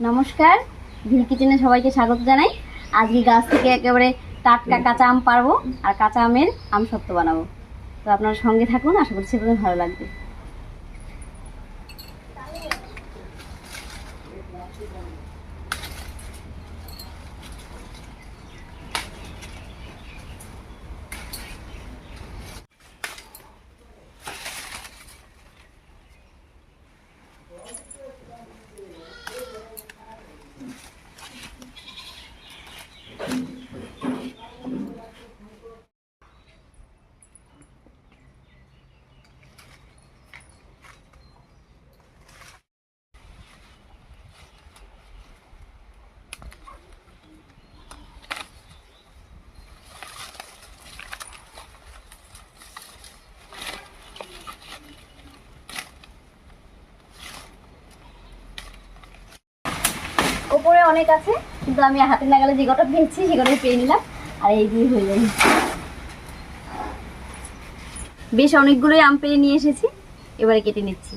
নমস্কার, ভিল কিচেনে সবাইকে স্বাগত জানাই। আজকে গাছ থেকে একেবারে টাটকা কাঁচা আম পারব, আর কাঁচা আমের আম সত্য বানাবো। তো আপনারা সঙ্গে থাকুন, আশা করছি ভালো লাগবে। অনেক আছে, কিন্তু আমি হাতে লাগালে যে কটা পেয়েছি, সে কটাই পেয়ে নিলাম। আর এই দিয়ে হয়ে যাবে বেশ অনেকগুলোই আম পেয়ে নিয়ে এসেছি, এবারে কেটে নিচ্ছি।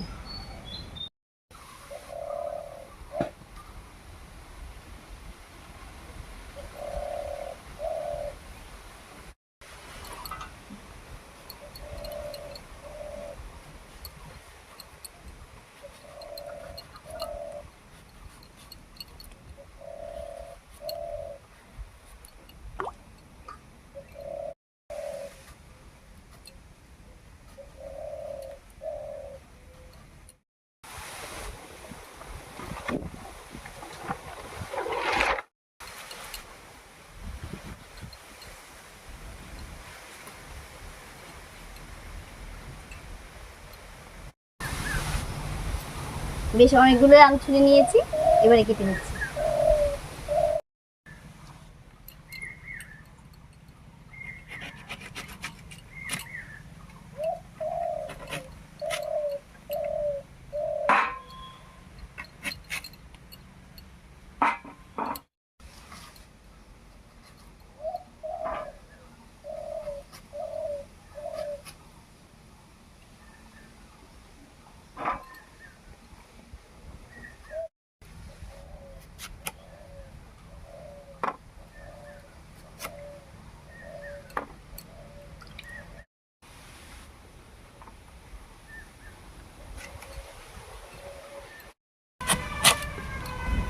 বেশ অনেকগুলোই আম নিয়েছি এবারে কেটে নিচ্ছি।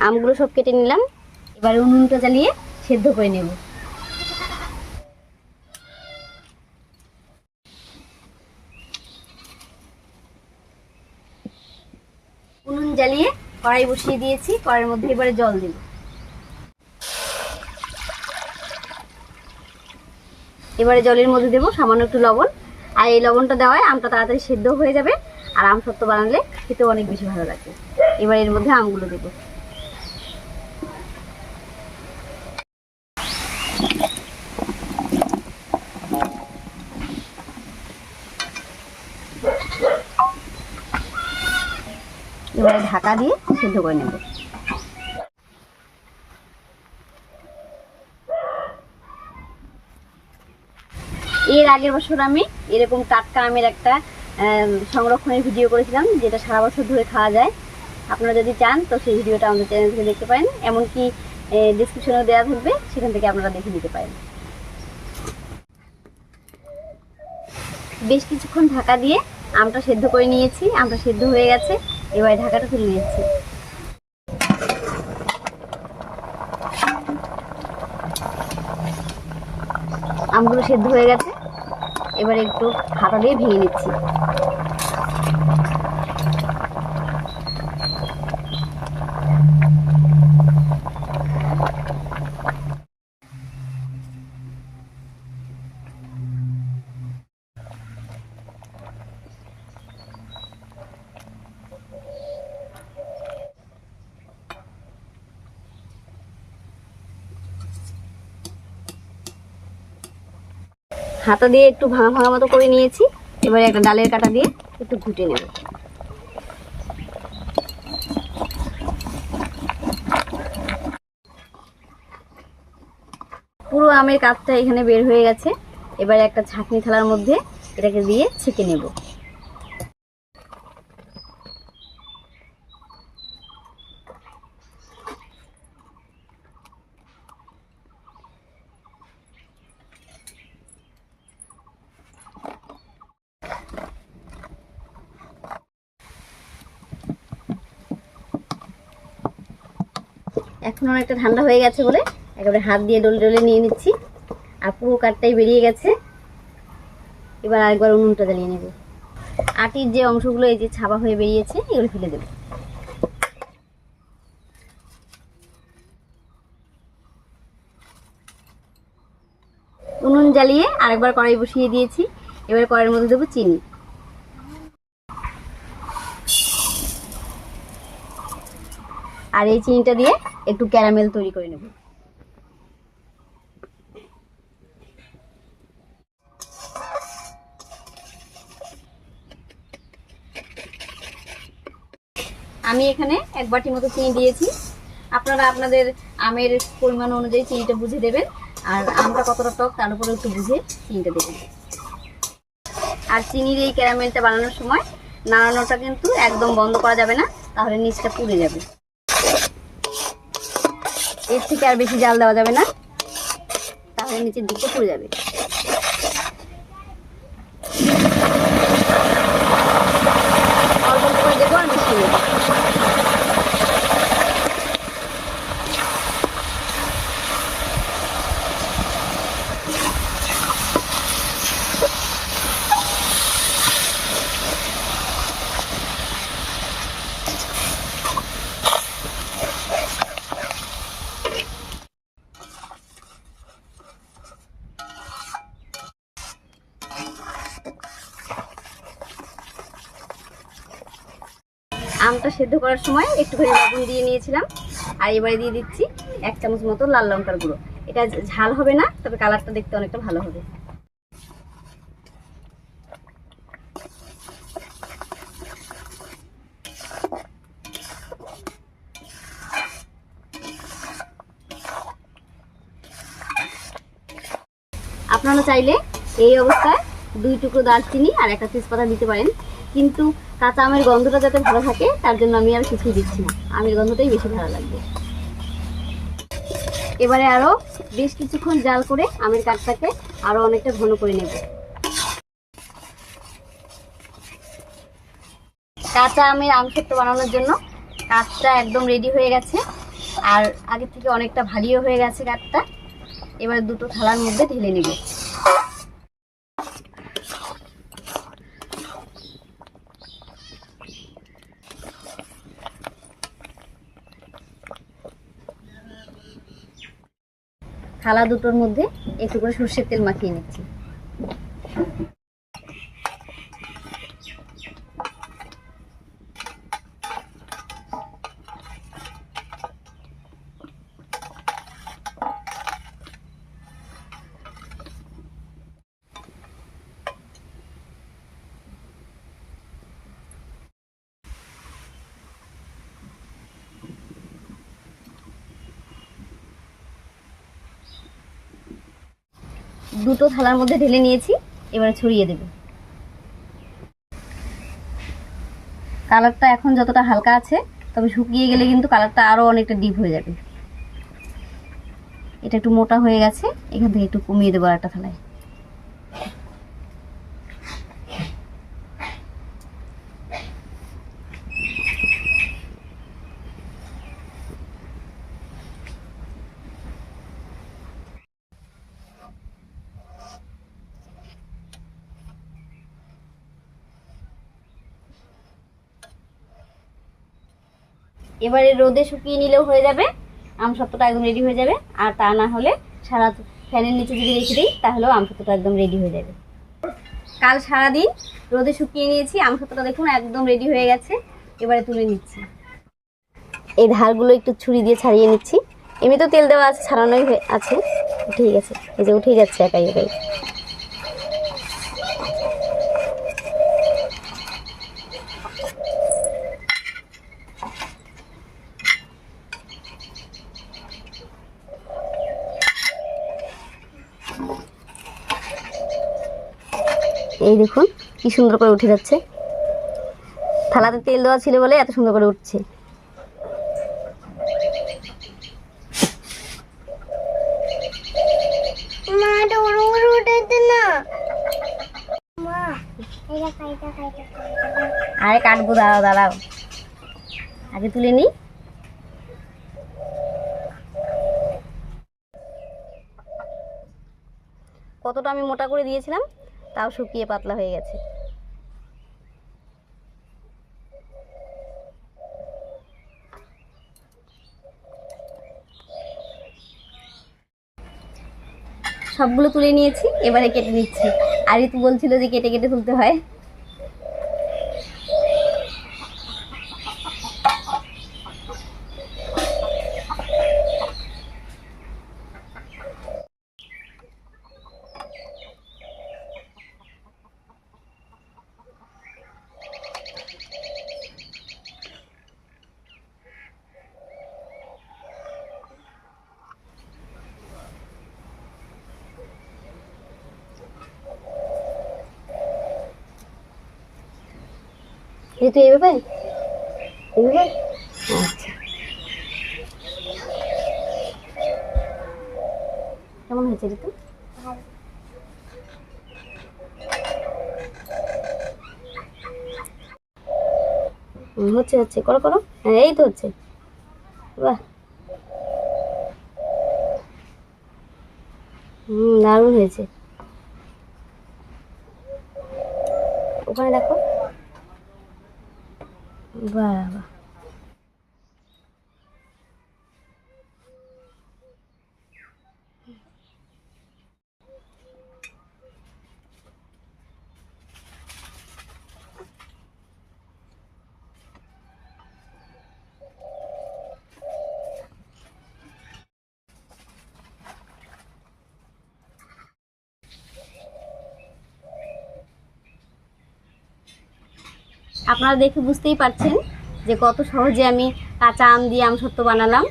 আমগুলো সব কেটে নিলাম। এবারে উনুনটা জ্বালিয়ে সেদ্ধ করে নেব। উনুন জ্বালিয়ে কড়াই বসিয়ে দিয়েছি, কড়াইয়ের মধ্যে এবারে জল দেব। এবারে জলের মধ্যে দেবো সামান্য একটু লবণ। আর এই লবণটা দেওয়ায় আমটা তাড়াতাড়ি সেদ্ধ হয়ে যাবে, আর আম সত্য বানালে খেতে অনেক বেশি ভালো লাগে। এবার এর মধ্যে আমগুলো দেবো। এবারে ঢাকা দিয়ে সেদ্ধ করে নেব। এর আগের বছর আমি এরকম টাটকা আমের একটা সংরক্ষণের ভিডিও করেছিলাম, যেটা সারা বছর ধরে খাওয়া যায়। আপনারা যদি চান, তো সেই ভিডিওটা আমাদের চ্যানেল থেকে দেখতে পারেন। এমনকি ডিসক্রিপশনেও দেওয়া থাকবে, সেখান থেকে আপনারা দেখে নিতে পারেন। বেশ কিছুক্ষণ ঢাকা দিয়ে আমটা সেদ্ধ করে নিয়েছি। আমটা সেদ্ধ হয়ে গেছে। এবারে ঢাকাটা খুলে নিয়েছি। আমগুলো সেদ্ধ হয়ে গেছে। এবার একটু হাতা দিয়ে ভেঙে নিচ্ছি। হাতা দিয়ে একটু ভাঙা ভাঙা মতো করে নিয়েছি। এবারে একটা ডালের কাটা দিয়ে একটু ঘুটে নেব। পুরো আমের কাপটা এখানে বের হয়ে গেছে। এবারে একটা ছাঁকনি থালার মধ্যে এটাকে দিয়ে ছেঁকে নেব। এখন অনেকটা ঠান্ডা হয়ে গেছে বলে একেবারে হাত দিয়ে ডলে ডলে নিয়ে নিচ্ছি। আর পুরো কাঠটাই বেরিয়ে গেছে। এবার আরেকবার উনুনটা জ্বালিয়ে নেব। আটির যে অংশগুলো, এই যে ছাপা হয়ে বেরিয়েছে, এগুলো ফেলে দেবো। উনুন জ্বালিয়ে আরেকবার কড়াই বসিয়ে দিয়েছি। এবার কড়াইয়ের মধ্যে দেবো চিনি। আর এই চিনিটা দিয়ে একটু ক্যারামেল তৈরি করে নেব। আমি এখানে এক বাটি মতো চিনি দিয়েছি। আপনারা আপনাদের আমের পরিমাণ অনুযায়ী চিনিটা বুঝে দেবেন, আর আমটা কতটা টক তার উপরে একটু বুঝে চিনিটা দেবেন। আর চিনির এই ক্যারামেলটা বানানোর সময় নাড়ানোটা কিন্তু একদম বন্ধ করা যাবে না, তাহলে নিচটা পুড়ে যাবে। এর থেকে আর বেশি জাল দেওয়া যাবে না। তাহলে নিচের দিকে পুড়ে যাবে অল্প অল্প করে দেবো আর মিশিয়ে নেব আমটা সেদ্ধ করার সময় একটুখানি লবণ দিয়ে নিয়েছিলাম। আর এবারে দিয়ে দিচ্ছি এক চামচ মতো লাল লঙ্কার গুঁড়ো। এটা ঝাল হবে না, তবে কালারটা দেখতে অনেকটা ভালো হবে। আপনারা চাইলে এই অবস্থায় দুই টুকরো দারচিনি আর একটা তেজপাতা দিতে পারেন। কিন্তু কাঁচা আমের গন্ধটা যাতে ভালো থাকে, তার জন্য আমি আর কিছুই দিচ্ছি না। আমের গন্ধটাই বেশি ভালো লাগবে। এবারে আরও বেশ কিছুক্ষণ জাল করে আমের কাঠটাকে আরও অনেকটা ঘন করে নেব। কাঁচা আমের আম সত্য বানানোর জন্য কাঠটা একদম রেডি হয়ে গেছে। আর আগের থেকে অনেকটা ভারীও হয়ে গেছে কাঠটা। এবার দুটো থালার মধ্যে ঢেলে নেব। থালা দুটোর মধ্যে একটু করে সর্ষের তেল মাখিয়ে নিচ্ছি। দুটো থালার মধ্যে ঢেলে নিয়েছি, এবারে ছড়িয়ে দেবে। কালারটা এখন যতটা হালকা আছে, তবে শুকিয়ে গেলে কিন্তু কালারটা আরও অনেকটা ডিপ হয়ে যাবে। এটা একটু মোটা হয়ে গেছে, এখান থেকে একটু কমিয়ে দেবো একটা থালায়। এবারে রোদে শুকিয়ে নিলেও হয়ে যাবে, আম সত্ত্বটা একদম রেডি হয়ে যাবে, আর তা না হলে সারা ফ্যানের নিচে যদি রেখে দিই, তাহলেও আম সত্ত্বটা একদম রেডি হয়ে যাবে। কাল সারাদিন রোদে শুকিয়ে নিয়েছি, আম সত্ত্বটা দেখুন একদম রেডি হয়ে গেছে, এবারে তুলে নিচ্ছি। এই ধারগুলো একটু ছুরি দিয়ে ছাড়িয়ে নিচ্ছি। এমনি তো তেল দেওয়া আছে, ছাড়ানোই আছে ঠিক আছে এই যে উঠেই যাচ্ছে একাই একাই। কি সুন্দর করে উঠে যাচ্ছে। থালাতে তেল দেওয়া ছিল বলে এত সুন্দর করে উঠছে। আরে কাটবো দাঁড়াও দাঁড়াও। আগে তুলে নি। কতটা আমি মোটা করে দিয়েছিলাম তাও শুকিয়ে পাতলা হয়ে গেছে। সবগুলো তুলে নিয়েছি এবারে কেটে নিচ্ছি। আর ঋতু বলছিল যে কেটে কেটে তুলতে হয়। ঋতু এইভাবে? এইভাবে? আচ্ছা। কেমন হয়েছে ঋতু? হচ্ছে হচ্ছে। করো করো। হ্যাঁ এই তো হচ্ছে। বাহ। হুম দারুণ হয়েছে। ওখানে দেখো। বাহ বাহ আপনারা দেখে বুঝতেই পারছেন যে কত সহজে আমি কাঁচা আম দিয়ে আমসত্ত্ব বানালাম।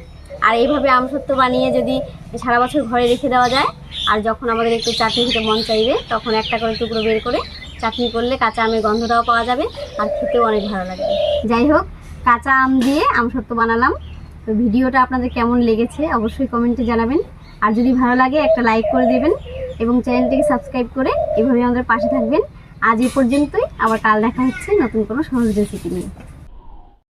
আর এইভাবে আমসত্ত্ব বানিয়ে যদি সারা বছর ঘরে রেখে দেওয়া যায়, আর যখন আমাদের একটু চাটনি খেতে মন চাইবে, তখন একটা করে টুকরো বের করে চাটনি করলে কাঁচা আমের গন্ধটাও পাওয়া যাবে আর খেতেও অনেক ভালো লাগবে। যাই হোক, কাঁচা আম দিয়ে আমসত্ত্ব বানালাম। তো ভিডিওটা আপনাদের কেমন লেগেছে অবশ্যই কমেন্টে জানাবেন। আর যদি ভালো লাগে, একটা লাইক করে দেবেন এবং চ্যানেলটিকে সাবস্ক্রাইব করে এভাবে আমাদের পাশে থাকবেন। আজ এই পর্যন্তই। আবার কাল দেখা হচ্ছে নতুন কোনো সহজ রেসিপি নিয়ে।